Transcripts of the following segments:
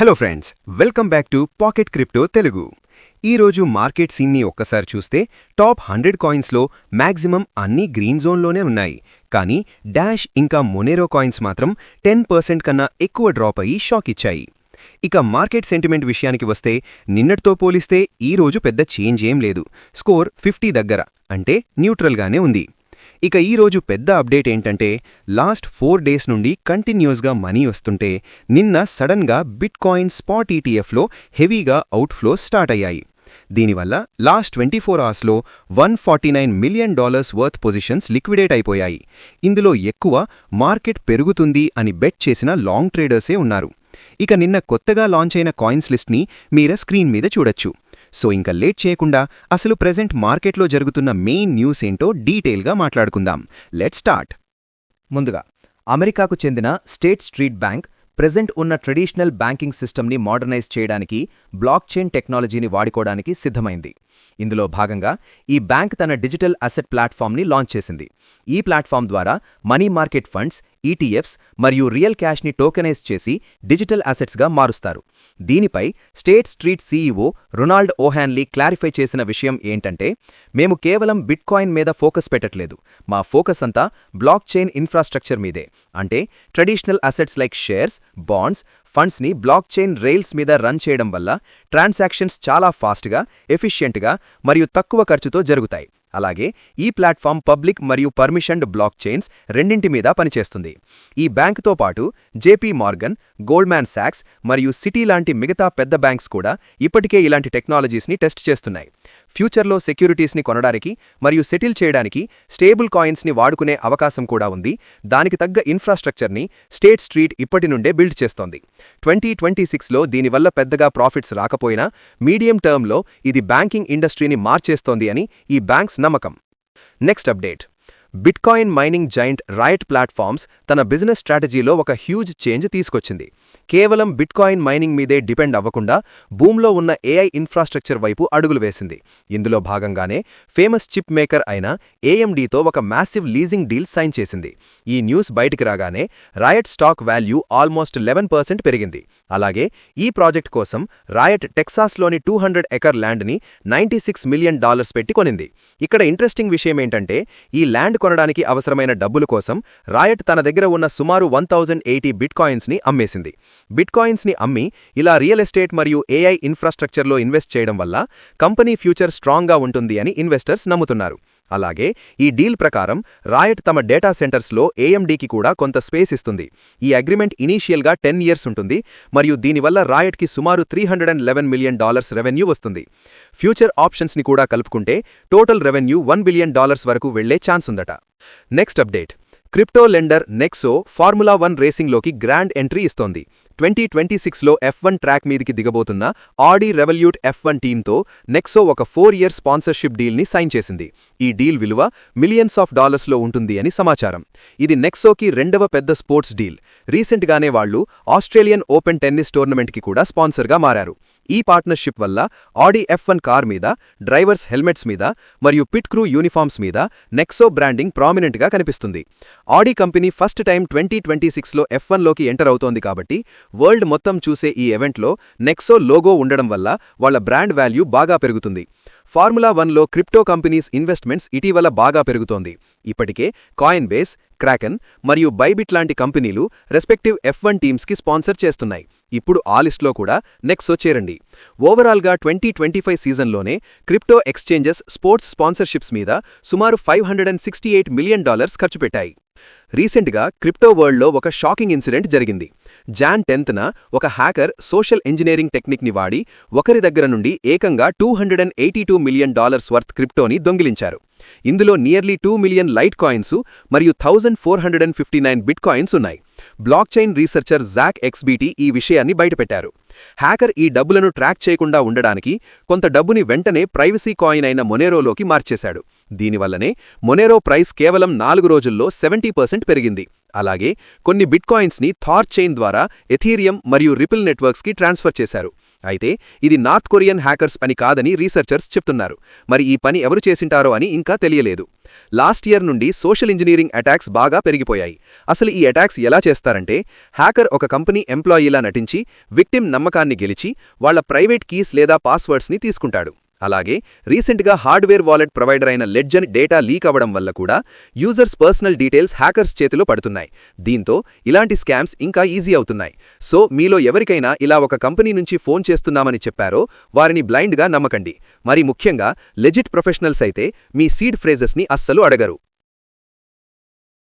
Hello friends welcome back to pocket crypto Telugu ఈరోజు market సీన్ని ఒక్కసారి చూస్తే టాప్ హండ్రెడ్ కాయిన్స్లో మ్యాక్సిమం అన్ని గ్రీన్ జోన్లోనే ఉన్నాయి. కానీ డాష్ ఇంకా మొనేరో కాయిన్స్ మాత్రం టెన్ పర్సెంట్ కన్నా ఎక్కువ డ్రాప్ అయ్యి షాక్ ఇచ్చాయి. ఇక మార్కెట్ సెంటిమెంట్ విషయానికి వస్తే నిన్నటితో పోలిస్తే ఈ రోజు పెద్ద చేంజ్ ఏం లేదు. స్కోర్ ఫిఫ్టీ దగ్గర అంటే న్యూట్రల్గానే ఉంది. ఇక ఈ రోజు పెద్ద అప్డేట్ ఏంటంటే లాస్ట్ ఫోర్ డేస్ నుండి కంటిన్యూస్గా మనీ వస్తుంటే నిన్న సడన్గా బిట్ కాయిన్ స్పాట్ ఈటీఎఫ్లో హెవీగా అవుట్ఫ్లో స్టార్ట్ అయ్యాయి. దీనివల్ల లాస్ట్ ట్వంటీ ఫోర్ అవర్స్లో one forty nine million dollars worth positions liquidate అయిపోయాయి. ఇందులో ఎక్కువ మార్కెట్ పెరుగుతుంది అని బెట్ చేసిన లాంగ్ ట్రేడర్సే ఉన్నారు. ఇక నిన్న కొత్తగా లాంచ్ అయిన కాయిన్స్ లిస్ట్ని మీర స్క్రీన్ మీద చూడొచ్చు. సో ఇంకా లేట్ చేయకుండా అసలు ప్రెజెంట్ మార్కెట్లో జరుగుతున్న మెయిన్ న్యూస్ ఏంటో డీటెయిల్గా మాట్లాడుకుందాం. Let start. ముందుగా అమెరికాకు చెందిన స్టేట్ స్ట్రీట్ బ్యాంక్ ప్రెజెంట్ ఉన్న ట్రెడిషనల్ బ్యాంకింగ్ సిస్టమ్ని మోడర్నైజ్ చేయడానికి బ్లాక్ చైన్ టెక్నాలజీని వాడుకోవడానికి సిద్ధమైంది. ఇందులో భాగంగా ఈ బ్యాంక్ తన డిజిటల్ అసెట్ ప్లాట్ఫామ్ని లాంచ్ చేసింది. ఈ ప్లాట్ఫామ్ ద్వారా మనీ మార్కెట్ ఫండ్స్ ఈటీఎఫ్స్ మరియు రియల్ క్యాష్ని టోకెనైజ్ చేసి డిజిటల్ అసెట్స్గా మారుస్తారు. దీనిపై state street CEO Ronald O'Hanley clarify చేసిన విషయం ఏంటంటే మేము కేవలం బిట్కాయిన్ మీద ఫోకస్ పెట్టట్లేదు. మా ఫోకస్ అంతా బ్లాక్ చైన్ ఇన్ఫ్రాస్ట్రక్చర్ మీదే. అంటే traditional assets like shares bonds ఫండ్స్ని blockchain rails మీద రన్ చేయడం వల్ల ట్రాన్సాక్షన్స్ చాలా ఫాస్ట్గా ఎఫిషియెంట్గా మరియు తక్కువ ఖర్చుతో జరుగుతాయి. అలాగే ఈ ప్లాట్ఫామ్ పబ్లిక్ మరియు పర్మిషన్డ్ బ్లాక్ చైన్స్ రెండింటి మీద పనిచేస్తుంది. ఈ బ్యాంకుతో పాటు జేపీ మార్గన్ గోల్డ్మ్యాన్ శాక్స్ మరియు సిటీ లాంటి మిగతా పెద్ద బ్యాంక్స్ కూడా ఇప్పటికే ఇలాంటి టెక్నాలజీస్ని టెస్ట్ చేస్తున్నాయి. ఫ్యూచర్లో సెక్యూరిటీస్ని కొనడానికి మరియు సెటిల్ చేయడానికి స్టేబుల్ కాయిన్స్ని వాడుకునే అవకాశం కూడా ఉంది. దానికి తగ్గ ఇన్ఫ్రాస్ట్రక్చర్ని స్టేట్ స్ట్రీట్ ఇప్పటి నుండే బిల్డ్ చేస్తోంది. ట్వంటీ ట్వంటీ సిక్స్లో దీనివల్ల పెద్దగా ప్రాఫిట్స్ రాకపోయినా మీడియం టర్మ్లో ఇది బ్యాంకింగ్ ఇండస్ట్రీని మార్చేస్తోంది అని ఈ బ్యాంక్స్ నమ్మకం. Next update. Bitcoin mining giant Riot platforms తన బిజినెస్ స్ట్రాటజీలో ఒక హ్యూజ్ చేంజ్ తీసుకొచ్చింది. కేవలం బిట్కాయిన్ మైనింగ్ మీదే డిపెండ్ అవ్వకుండా భూమ్లో ఉన్న ఏఐ ఇన్ఫ్రాస్ట్రక్చర్ వైపు అడుగులు వేసింది. ఇందులో భాగంగానే ఫేమస్ చిప్ మేకర్ అయిన ఏఎండీతో ఒక మ్యాసివ్ లీజింగ్ డీల్ సైన్ చేసింది. ఈ న్యూస్ బయటికి రాగానే Riot stock value almost eleven percent పెరిగింది. అలాగే ఈ ప్రాజెక్ట్ కోసం రాయట్ టెక్సాస్లోని టూ హండ్రెడ్ ఎకర్ ల్యాండ్ని నైంటీ సిక్స్ మిలియన్ డాలర్స్ పెట్టి కొనింది. ఇక్కడ ఇంట్రెస్టింగ్ విషయం ఏంటంటే ఈ ల్యాండ్ కొనడానికి అవసరమైన డబ్బుల కోసం రాయట్ తన దగ్గర ఉన్న సుమారు వన్ థౌజండ్ ఎయిటీ బిట్కాయిన్స్ని అమ్మేసింది. బిట్కాయిన్స్ని అమ్మి ఇలా రియల్ ఎస్టేట్ మరియు ఏఐ ఇన్ఫ్రాస్ట్రక్చర్లో ఇన్వెస్ట్ చేయడం వల్ల కంపెనీ ఫ్యూచర్ స్ట్రాంగ్గా ఉంటుంది అని ఇన్వెస్టర్స్ నమ్ముతున్నారు. అలాగే ఈ డీల్ ప్రకారం రాయట్ తమ డేటా సెంటర్స్లో ఏఎండీకి కూడా కొంత స్పేస్ ఇస్తుంది. ఈ అగ్రిమెంట్ ఇనీషియల్గా టెన్ ఇయర్స్ ఉంటుంది మరియు దీనివల్ల రాయట్కి సుమారు three hundred and million dollars revenue వస్తుంది. ఫ్యూచర్ ఆప్షన్స్ని కూడా కలుపుకుంటే total revenue one billion dollars వరకు వెళ్ళే ఛాన్స్ ఉందట. Next update. Crypto lender Nexo formula one రేసింగ్లోకి grand entry ఇస్తోంది. ట్వంటీ ట్వంటీ సిక్స్లో ఎఫ్ వన్ ట్రాక్ మీదికి దిగబోతున్న ఆడీ రెవల్యూట్ ఎఫ్ వన్ టీంతో నెక్సో ఒక ఫోర్ ఇయర్ స్పాన్సర్షిప్ డీల్ని సైన్ చేసింది. ఈ డీల్ విలువ మిలియన్స్ ఆఫ్ డాలర్స్లో ఉంటుంది అని సమాచారం. ఇది నెక్సోకి రెండవ పెద్ద స్పోర్ట్స్ డీల్. రీసెంట్గానే వాళ్ళు ఆస్ట్రేలియన్ ఓపెన్ టెన్నిస్ టోర్నమెంట్కి కూడా స్పాన్సర్గా మారారు. ఈ పార్ట్నర్షిప్ వల్ల ఆడి ఎఫ్ వన్ కార్ మీద డ్రైవర్స్ హెల్మెట్స్ మీద మరియు పిట్ క్రూ యూనిఫామ్స్ మీద నెక్సో బ్రాండింగ్ ప్రామినెంట్గా కనిపిస్తుంది. Audi company first time twenty twenty సిక్స్లో ఎఫ్ వన్లోకి ఎంటర్ అవుతోంది కాబట్టి వరల్డ్ మొత్తం చూసే ఈ ఎవెంట్లో నెక్సో లోగో ఉండడం వల్ల వాళ్ళ బ్రాండ్ వాల్యూ బాగా పెరుగుతుంది. ఫార్ములా వన్లో క్రిప్టో కంపెనీస్ ఇన్వెస్ట్మెంట్స్ ఇటీవల బాగా పెరుగుతోంది. ఇప్పటికే కాయిన్ బేస్ క్రాకెన్ మరియు బైబిట్ లాంటి కంపెనీలు రెస్పెక్టివ్ ఎఫ్ వన్ టీమ్స్కి స్పాన్సర్ చేస్తున్నాయి. ఇప్పుడు ఆ లిస్ట్లో కూడా నెక్సో చేరండి ఓవరాల్గా ట్వంటీ ట్వంటీ ఫైవ్ సీజన్లోనే క్రిప్టో ఎక్స్చేంజెస్ స్పోర్ట్స్ స్పాన్సర్షిప్స్ మీద సుమారు five hundred and sixty eight million dollars ఖర్చు పెట్టాయి. రీసెంట్గా క్రిప్టో వరల్డ్లో ఒక షాకింగ్ ఇన్సిడెంట్ జరిగింది. జాన్ టెన్త్న ఒక హ్యాకర్ సోషల్ ఇంజనీరింగ్ టెక్నిక్ని వాడి ఒకరి దగ్గర నుండి ఏకంగా two hundred and eighty two million dollars worth క్రిప్టోని దొంగిలించారు. ఇందులో nearly two million light coins మరియు thousand four hundred and fifty nine bitcoins ఉన్నాయి. Blockchain researcher Zach XBT ఈ విషయాన్ని బయటపెట్టారు. హ్యాకర్ ఈ డబ్బులను ట్రాక్ చేయకుండా ఉండడానికి కొంత డబ్బుని వెంటనే ప్రైవసీ కాయిన్ అయిన మొనేరోలోకి మార్చేశాడు. దీనివల్లనే మొనేరో ప్రైస్ కేవలం నాలుగు రోజుల్లో సెవెంటీ పర్సెంట్ పెరిగింది. అలాగే కొన్ని బిట్కాయిన్స్ని థార్ చైన్ ద్వారా ఎథీరియం మరియు రిపిల్ నెట్వర్క్స్కి ట్రాన్స్ఫర్ చేశారు. అయితే ఇది నార్త్ కొరియన్ హ్యాకర్స్ పని కాదని రీసెర్చర్స్ చెప్తున్నారు. మరి ఈ పని ఎవరు చేసింటారో అని ఇంకా తెలియలేదు. లాస్ట్ ఇయర్ నుండి సోషల్ ఇంజనీరింగ్ అటాక్స్ బాగా పెరిగిపోయాయి. అసలు ఈ అటాక్స్ ఎలా చేస్తారంటే హ్యాకర్ ఒక కంపెనీ ఎంప్లాయీలా నటించి విక్టిమ్ నమ్మకాన్ని గెలిచి వాళ్ళ ప్రైవేట్ కీస్ లేదా పాస్వర్డ్స్ని తీసుకుంటాడు. అలాగే రీసెంట్గా హార్డ్వేర్ వాలెట్ ప్రొవైడర్ అయిన లెడ్జన్ డేటా లీక్ అవ్వడం వల్ల కూడా యూజర్స్ పర్సనల్ డీటెయిల్స్ హ్యాకర్స్ చేతిలో పడుతున్నాయి. దీంతో ఇలాంటి స్కామ్స్ ఇంకా ఈజీ అవుతున్నాయి. సో మీలో ఎవరికైనా ఇలా ఒక కంపెనీ నుంచి ఫోన్ చేస్తున్నామని చెప్పారో వారిని బ్లైండ్గా నమ్మకండి. మరి ముఖ్యంగా లెజిట్ ప్రొఫెషనల్స్ అయితే మీ సీడ్ ఫ్రేజెస్ని అస్సలు అడగరు.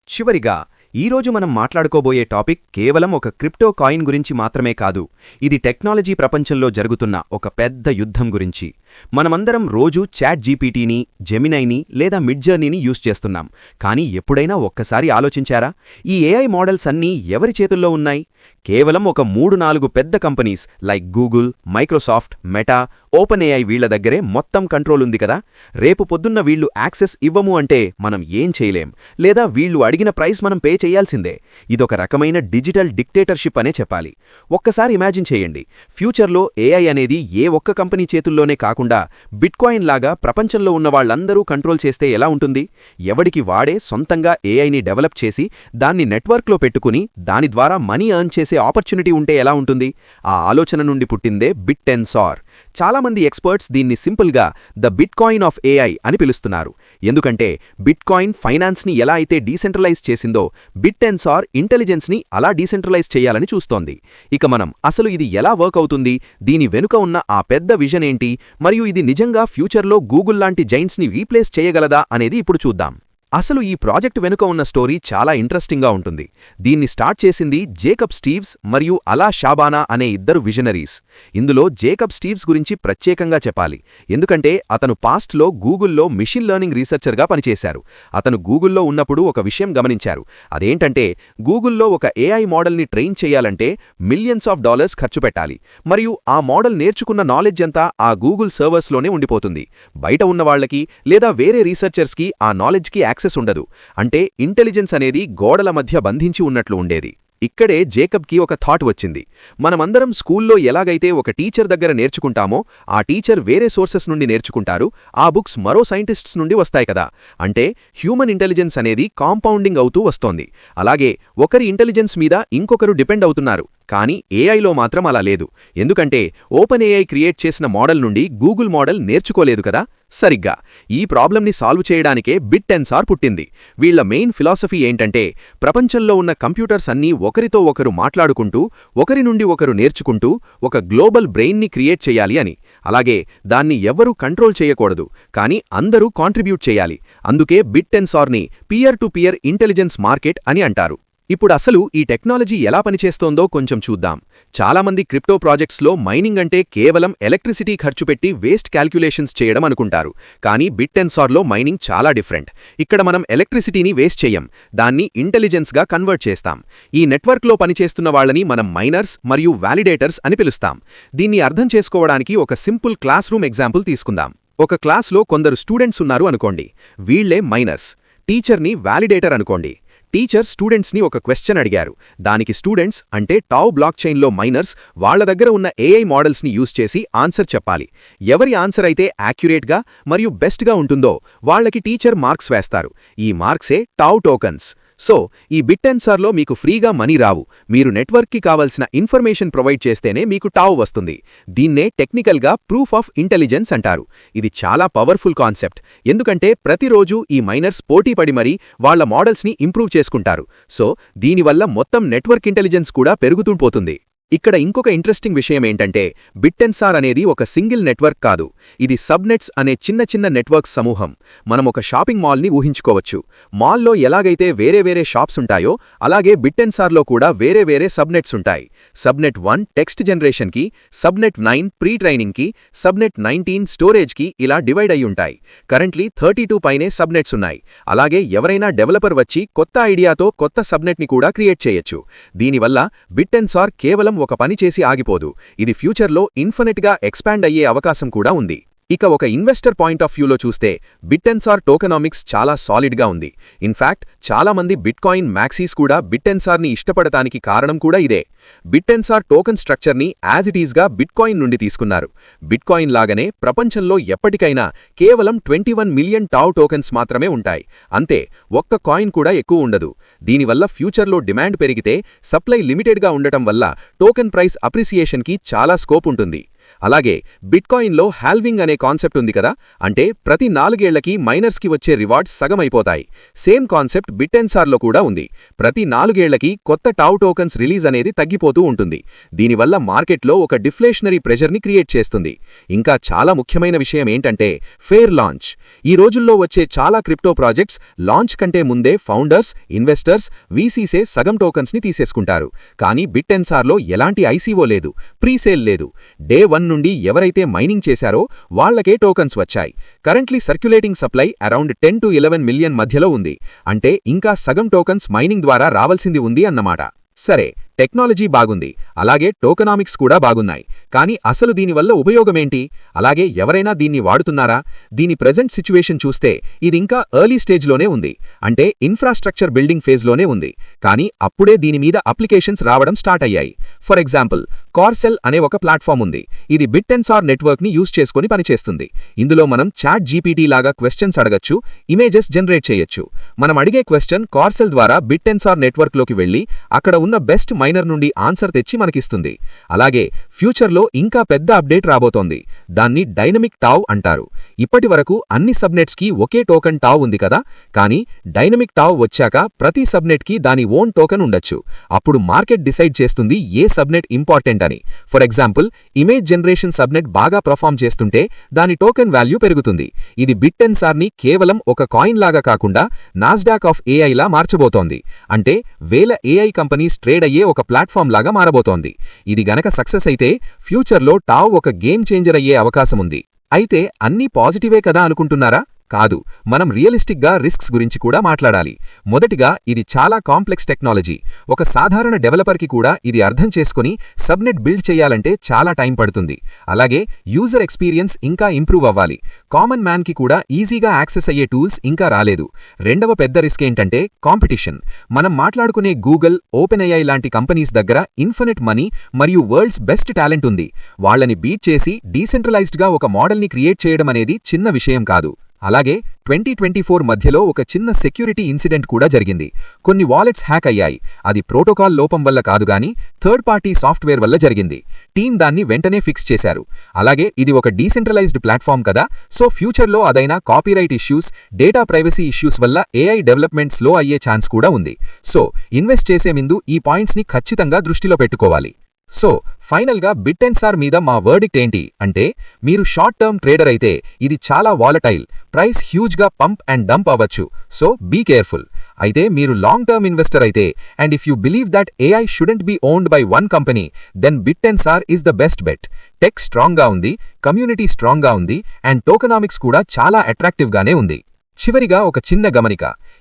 చివరిగా ఈరోజు మనం మాట్లాడుకోబోయే టాపిక్ కేవలం ఒక క్రిప్టో కాయిన్ గురించి మాత్రమే కాదు ఇది టెక్నాలజీ ప్రపంచంలో జరుగుతున్న ఒక పెద్ద యుద్ధం గురించి. మనమందరం రోజూ చాట్ జీపీటీని జెమినైని లేదా మిడ్జర్నీని యూస్ చేస్తున్నాం. కానీ ఎప్పుడైనా ఒక్కసారి ఆలోచించారా? ఈ ఏఐ మోడల్స్ అన్నీ ఎవరి చేతుల్లో ఉన్నాయి? కేవలం ఒక మూడు నాలుగు పెద్ద companies like Google Microsoft Meta Open AI వీళ్ళ దగ్గరే మొత్తం కంట్రోల్ ఉంది కదా? రేపు పొద్దున్న వీళ్ళు యాక్సెస్ ఇవ్వము అంటే మనం ఏం చేయలేం. లేదా వీళ్ళు అడిగిన ప్రైస్ మనం పే చేయాల్సిందే. ఇదొక రకమైన డిజిటల్ డిక్టేటర్షిప్ అనే చెప్పాలి. ఒక్కసారి ఇమాజిన్ చేయండి. ఫ్యూచర్లో ఏఐ అనేది ఏ ఒక్క కంపెనీ చేతుల్లోనే కాకుండా బిట్కాయిన్ లాగా ప్రపంచంలో ఉన్న వాళ్ళందరూ కంట్రోల్ చేస్తే ఎలా ఉంటుంది? ఎవడికి వాడే సొంతంగా ఏఐని డెవలప్ చేసి దాన్ని నెట్వర్క్లో పెట్టుకుని దాని ద్వారా మనీ ఎర్న్ చేసే ఆపర్చునిటీ ఉంటే ఎలా ఉంటుంది? ఆ ఆలోచన నుండి పుట్టిందే బిట్ టెన్ సార్. చాలామంది ఎక్స్పర్ట్స్ దీన్ని సింపుల్గా ద బిట్కాయిన్ ఆఫ్ ఏఐ అని పిలుస్తున్నారు. ఎందుకంటే బిట్కాయిన్ ఫైనాన్స్ని ఎలా అయితే డీసెంట్రలైజ్ చేసిందో బిట్ టెన్సార్ ఇంటెలిజెన్స్ని అలా డీసెంట్రలైజ్ చేయాలని చూస్తోంది. ఇక మనం అసలు ఇది ఎలా వర్క్ అవుతుంది? దీని వెనుక ఉన్న ఆ పెద్ద విజన్ ఏంటి? మరియు ఇది నిజంగా ఫ్యూచర్లో గూగుల్ లాంటి జైంట్స్ని రీప్లేస్ చేయగలదా అనేది ఇప్పుడు చూద్దాం. అసలు ఈ ప్రాజెక్ట్ వెనుక ఉన్న స్టోరీ చాలా ఇంట్రెస్టింగ్గా ఉంటుంది. దీన్ని స్టార్ట్ చేసింది జేకబ్ స్టీవ్స్ మరియు అలా షాబానా అనే ఇద్దరు విజనరీస్. ఇందులో జేకబ్ స్టీవ్స్ గురించి ప్రత్యేకంగా చెప్పాలి. ఎందుకంటే అతను పాస్ట్లో గూగుల్లో మిషన్ లెర్నింగ్ రీసెర్చర్గా పనిచేశారు. అతను గూగుల్లో ఉన్నప్పుడు ఒక విషయం గమనించారు. అదేంటంటే గూగుల్లో ఒక ఏఐ మోడల్ని ట్రైన్ చేయాలంటే మిలియన్స్ ఆఫ్ డాలర్స్ ఖర్చు పెట్టాలి. మరియు ఆ మోడల్ నేర్చుకున్న నాలెడ్జ్ అంతా ఆ గూగుల్ సర్వర్స్లోనే ఉండిపోతుంది. బయట ఉన్న వాళ్ళకి లేదా వేరే రీసెర్చర్స్కి ఆ నాలెడ్జ్కి యాక్సెస్ ఉండదు. అంటే ఇంటెలిజెన్స్ అనేది గోడల మధ్య బంధించి ఉన్నట్లు ఉండేది. ఇక్కడే జేకబ్కి ఒక థాట్ వచ్చింది. మనమందరం స్కూల్లో ఎలాగైతే ఒక టీచర్ దగ్గర నేర్చుకుంటామో ఆ టీచర్ వేరే సోర్సెస్ నుండి నేర్చుకుంటారు. ఆ బుక్స్ మరో సైంటిస్ట్స్ నుండి వస్తాయి కదా. అంటే హ్యూమన్ ఇంటెలిజెన్స్ అనేది కాంపౌండింగ్ అవుతూ వస్తోంది. అలాగే ఒకరి ఇంటెలిజెన్స్ మీద ఇంకొకరు డిపెండ్ అవుతున్నారు. కానీ ఏఐలో మాత్రం అలా లేదు. ఎందుకంటే ఓపెన్ ఏఐ క్రియేట్ చేసిన మోడల్ నుండి గూగుల్ మోడల్ నేర్చుకోలేదు కదా. సరిగ్గా. ఈ ప్రాబ్లంని సాల్వ్ చేయడానికే బిట్ టెన్సార్ పుట్టింది. వీళ్ళ మెయిన్ ఫిలాసఫీ ఏంటంటే ప్రపంచంలో ఉన్న కంప్యూటర్స్ అన్నీ ఒకరితో ఒకరు మాట్లాడుకుంటూ ఒకరి నుండి ఒకరు నేర్చుకుంటూ ఒక గ్లోబల్ బ్రెయిన్ని క్రియేట్ చేయాలి అని. అలాగే దాన్ని ఎవ్వరూ కంట్రోల్ చేయకూడదు కానీ అందరూ కాంట్రిబ్యూట్ చేయాలి. అందుకే bit టెన్సార్ని peer to peer intelligence market అని అంటారు. ఇప్పుడు అసలు ఈ టెక్నాలజీ ఎలా పనిచేస్తోందో కొంచెం చూద్దాం. చాలామంది క్రిప్టో ప్రాజెక్ట్స్లో మైనింగ్ అంటే కేవలం ఎలక్ట్రిసిటీ ఖర్చు పెట్టి వేస్ట్ క్యాల్క్యులేషన్స్ చేయడం అనుకుంటారు. కానీ బిట్టెన్సార్లో మైనింగ్ చాలా డిఫరెంట్. ఇక్కడ మనం ఎలక్ట్రిసిటీని వేస్ట్ చేయం. దాన్ని ఇంటెలిజెన్స్గా కన్వర్ట్ చేస్తాం. ఈ నెట్వర్క్లో పనిచేస్తున్న వాళ్ళని మనం మైనర్స్ మరియు వ్యాలిడేటర్స్ అని పిలుస్తాం. దీన్ని అర్థం చేసుకోవడానికి ఒక సింపుల్ క్లాస్ రూమ్ ఎగ్జాంపుల్ తీసుకుందాం. ఒక క్లాస్లో కొందరు స్టూడెంట్స్ ఉన్నారు అనుకోండి. వీళ్ళే మైనర్స్. టీచర్ని వ్యాలిడేటర్ అనుకోండి. టీచర్ స్టూడెంట్స్ని ఒక క్వశ్చన్ అడిగారు. దానికి స్టూడెంట్స్ అంటే టావ్ బ్లాక్ చైన్లో మైనర్స్ వాళ్ళ దగ్గర ఉన్న ఏఐ మోడల్స్ని యూజ్ చేసి ఆన్సర్ చెప్పాలి. ఎవరి ఆన్సర్ అయితే యాక్యురేట్గా మరియు బెస్ట్గా ఉంటుందో వాళ్ళకి టీచర్ మార్క్స్ వేస్తారు. ఈ మార్క్సే టావ్ టోకన్స్. సో ఈ బిట్ బిట్టెన్సార్లో మీకు ఫ్రీగా మనీ రావు. మీరు నెట్వర్క్కి కావలసిన ఇన్ఫర్మేషన్ ప్రొవైడ్ చేస్తేనే మీకు టావ్ వస్తుంది. దీన్నే టెక్నికల్గా ప్రూఫ్ ఆఫ్ ఇంటెలిజెన్స్ అంటారు. ఇది చాలా పవర్ఫుల్ కాన్సెప్ట్. ఎందుకంటే ప్రతిరోజు ఈ మైనర్స్ పోటీపడి మరీ వాళ్ళ మోడల్స్ని ఇంప్రూవ్ చేసుకుంటారు. సో దీనివల్ల మొత్తం నెట్వర్క్ ఇంటెలిజెన్స్ కూడా పెరుగుతూ పోతుంది. ఇక్కడ ఇంకొక ఇంట్రెస్టింగ్ విషయం ఏంటంటే బిట్టెన్సార్ అనేది ఒక సింగిల్ నెట్వర్క్ కాదు. ఇది సబ్నెట్స్ అనే చిన్న చిన్న నెట్వర్క్ సమూహం. మనం ఒక షాపింగ్ మాల్ని ఊహించుకోవచ్చు. మాల్లో ఎలాగైతే వేరే వేరే షాప్స్ ఉంటాయో అలాగే బిట్టెన్సార్లో కూడా వేరే వేరే సబ్నెట్స్ ఉంటాయి. సబ్నెట్ వన్ టెక్స్ట్ జనరేషన్కి సబ్నెట్ నైన్ ప్రీ ట్రైనింగ్కి సబ్నెట్ నైన్టీన్ స్టోరేజ్కి ఇలా డివైడ్ అయి ఉంటాయి. కరెంట్లీ థర్టీ టూ పైనే సబ్నెట్స్ ఉన్నాయి. అలాగే ఎవరైనా డెవలపర్ వచ్చి కొత్త ఐడియాతో కొత్త సబ్నెట్ని కూడా క్రియేట్ చేయొచ్చు. దీనివల్ల బిట్టెన్సార్ కేవలం ఒక పని చేసి ఆగిపోదు. ఇది ఫ్యూచర్లో ఇన్ఫినిట్గా ఎక్స్పాండ్ అయ్యే అవకాశం కూడా ఉంది. ఇక ఒక ఇన్వెస్టర్ పాయింట్ ఆఫ్ వ్యూలో చూస్తే బిట్టెన్సార్ టోకెనామిక్స్ చాలా సాలిడ్గా ఉంది. ఇన్ఫాక్ట్ చాలామంది బిట్కాయిన్ మ్యాక్సీస్ కూడా బిట్టెన్సార్ని ఇష్టపడటానికి కారణం కూడా ఇదే. బిట్టెన్సార్ టోకెన్ స్ట్రక్చర్ని యాజ్ ఇట్ ఈజ్గా బిట్కాయిన్ నుండి తీసుకున్నారు. బిట్కాయిన్ లాగానే ప్రపంచంలో ఎప్పటికైనా కేవలం ట్వంటీ మిలియన్ టావ్ టోకెన్స్ మాత్రమే ఉంటాయి. అంతే ఒక్క కాయిన్ కూడా ఎక్కువ ఉండదు. దీనివల్ల ఫ్యూచర్లో డిమాండ్ పెరిగితే సప్లై లిమిటెడ్గా ఉండటం వల్ల టోకెన్ ప్రైస్ అప్రిసియేషన్కి చాలా స్కోప్ ఉంటుంది. అలాగే బిట్కాయిన్లో హాల్వింగ్ అనే కాన్సెప్ట్ ఉంది కదా అంటే ప్రతి నాలుగేళ్ళకి మైనర్స్కి వచ్చే రివార్డ్స్ సగమైపోతాయి. సేమ్ కాన్సెప్ట్ బిట్టెన్సార్లో కూడా ఉంది. ప్రతి నాలుగేళ్ళకి కొత్త టావ్ టోకన్స్ రిలీజ్ అనేది తగ్గిపోతూ ఉంటుంది. దీనివల్ల మార్కెట్లో ఒక డిఫ్లేషనరీ ప్రెజర్ని క్రియేట్ చేస్తుంది. ఇంకా చాలా ముఖ్యమైన విషయం ఏంటంటే ఫేర్ లాంచ్. ఈ రోజుల్లో వచ్చే చాలా క్రిప్టో ప్రాజెక్ట్స్ లాంచ్ కంటే ముందే ఫౌండర్స్ ఇన్వెస్టర్స్ వీసీసే సగం టోకన్స్ని తీసేసుకుంటారు. కానీ బిట్టెన్సార్లో ఎలాంటి ఐసీఓ లేదు ప్రీసేల్ లేదు. డే వన్ నుండి ఎవరైతే మైనింగ్ చేశారో వాళ్ళకే టోకన్స్ వచ్చాయి. Currently circulating supply around ten to eleven million మధ్యలో ఉంది. అంటే ఇంకా సగం టోకన్స్ మైనింగ్ ద్వారా రావాల్సింది ఉంది అన్నమాట. సరే టెక్నాలజీ బాగుంది. అలాగే టోకనామిక్స్ కూడా బాగున్నాయి. కానీ అసలు దీనివల్ల ఉపయోగమేంటి? అలాగే ఎవరైనా దీన్ని వాడుతున్నారా? దీని ప్రెజెంట్ సిచ్యువేషన్ చూస్తే ఇది ఇంకా ఎర్లీ స్టేజ్లోనే ఉంది. అంటే ఇన్ఫ్రాస్ట్రక్చర్ బిల్డింగ్ ఫేజ్లోనే ఉంది. కానీ అప్పుడే దీని మీద అప్లికేషన్స్ రావడం స్టార్ట్ అయ్యాయి. ఫర్ ఎగ్జాంపుల్ కార్సెల్ అనే ఒక ప్లాట్ఫామ్ ఉంది. ఇది బిట్ టెన్సార్ నెట్వర్క్ని యూజ్ చేసుకుని పనిచేస్తుంది. ఇందులో మనం చాట్ జీపీటీ లాగా క్వశ్చన్స్ అడగచ్చు ఇమేజెస్ జనరేట్ చేయొచ్చు. మనం అడిగే క్వశ్చన్ కార్సెల్ ద్వారా బిట్ టెన్సార్ నెట్వర్క్లోకి వెళ్ళి అక్కడ ఉన్న బెస్ట్ మైనర్ నుండి ఆన్సర్ తెచ్చి మనకిస్తుంది. అలాగే ఫ్యూచర్లో ఇంకా పెద్ద అప్డేట్ రాబోతోంది. దాన్ని డైనమిక్ టావ్ అంటారు. ఇప్పటి వరకు అన్ని సబ్నెట్స్కి ఒకే టోకన్ టావ్ ఉంది కదా? కానీ డైనమిక్ టావ్ వచ్చాక ప్రతి సబ్నెట్కి దాని ఓన్ టోకన్ ఉండొచ్చు. అప్పుడు మార్కెట్ డిసైడ్ చేస్తుంది ఏ సబ్నెట్ ఇంపార్టెంట్ అని for example image generation subnet బాగా పర్ఫామ్ చేస్తుంటే దాని టోకెన్ వాల్యూ పెరుగుతుంది. ఇది బిట్ని కేవలం ఒక కాయిన్ లాగా కాకుండా నాస్డాక్ ఆఫ్ ఏఐలా మార్చబోతోంది. అంటే వేల ఏఐ కంపెనీస్ ట్రేడ్ అయ్యే ఒక ప్లాట్ఫామ్ లాగా మారబోతోంది. ఇది గనక సక్సెస్ అయితే ఫ్యూచర్లో టావ్ ఒక గేమ్ చేంజర్ అయ్యే అవకాశం ఉంది అయితే అన్నీ పాజిటివే కదా అనుకుంటున్నారా? కాదు మనం రియలిస్టిక్గా రిస్క్స్ గురించి కూడా మాట్లాడాలి. మొదటిగా ఇది చాలా కాంప్లెక్స్ టెక్నాలజీ. ఒక సాధారణ డెవలపర్కి కూడా ఇది అర్థం చేసుకుని సబ్నెట్ బిల్డ్ చేయాలంటే చాలా టైం పడుతుంది. అలాగే యూజర్ ఎక్స్పీరియన్స్ ఇంకా ఇంప్రూవ్ అవ్వాలి. కామన్ మ్యాన్కి కూడా ఈజీగా యాక్సెస్ అయ్యే టూల్స్ ఇంకా రాలేదు. రెండవ పెద్ద రిస్క్ ఏంటంటే కాంపిటీషన్. మనం మాట్లాడుకునే గూగుల్ ఓపెన్ ఐఐ లాంటి కంపెనీస్ దగ్గర ఇన్ఫినిట్ మనీ మరియు వరల్డ్స్ బెస్ట్ టాలెంట్ ఉంది. వాళ్ళని బీట్ చేసి డీసెంట్రలైజ్డ్గా ఒక మోడల్ని క్రియేట్ చేయడం అనేది చిన్న విషయం కాదు. అలాగే ట్వంటీ ట్వంటీ ఫోర్ మధ్యలో ఒక చిన్న సెక్యూరిటీ ఇన్సిడెంట్ కూడా జరిగింది. కొన్ని వాలెట్స్ హ్యాక్ అయ్యాయి. అది ప్రోటోకాల్ లోపం వల్ల కాదు గాని థర్డ్ పార్టీ సాఫ్ట్వేర్ వల్ల జరిగింది. టీం దాన్ని వెంటనే ఫిక్స్ చేశారు. అలాగే ఇది ఒక డీసెంట్రలైజ్డ్ ప్లాట్ఫామ్ కదా సో ఫ్యూచర్లో అదైనా copyright issues data privacy issues వల్ల ఏఐ డెవలప్మెంట్ స్లో అయ్యే ఛాన్స్ కూడా ఉంది. సో ఇన్వెస్ట్ చేసే ముందు ఈ పాయింట్స్ని ఖచ్చితంగా దృష్టిలో పెట్టుకోవాలి. సో ఫైనల్గా బిట్టెన్సార్ మీద మా వర్డిక్ట్ ఏంటి? అంటే మీరు షార్ట్ టర్మ్ ట్రేడర్ అయితే ఇది చాలా వాలటైల్ ప్రైస్ హ్యూజ్గా పంప్ అండ్ డంప్ అవ్వచ్చు. సో బీ కేర్ఫుల్ అయితే మీరు లాంగ్ టర్మ్ ఇన్వెస్టర్ అయితే and if you believe that AI shouldn't be owned by one company then Bittensor is the best bet tech స్ట్రాంగ్గా ఉంది కమ్యూనిటీ స్ట్రాంగ్గా ఉంది and tokenomics కూడా చాలా అట్రాక్టివ్గానే ఉంది. చివరిగా ఒక చిన్న గమనిక.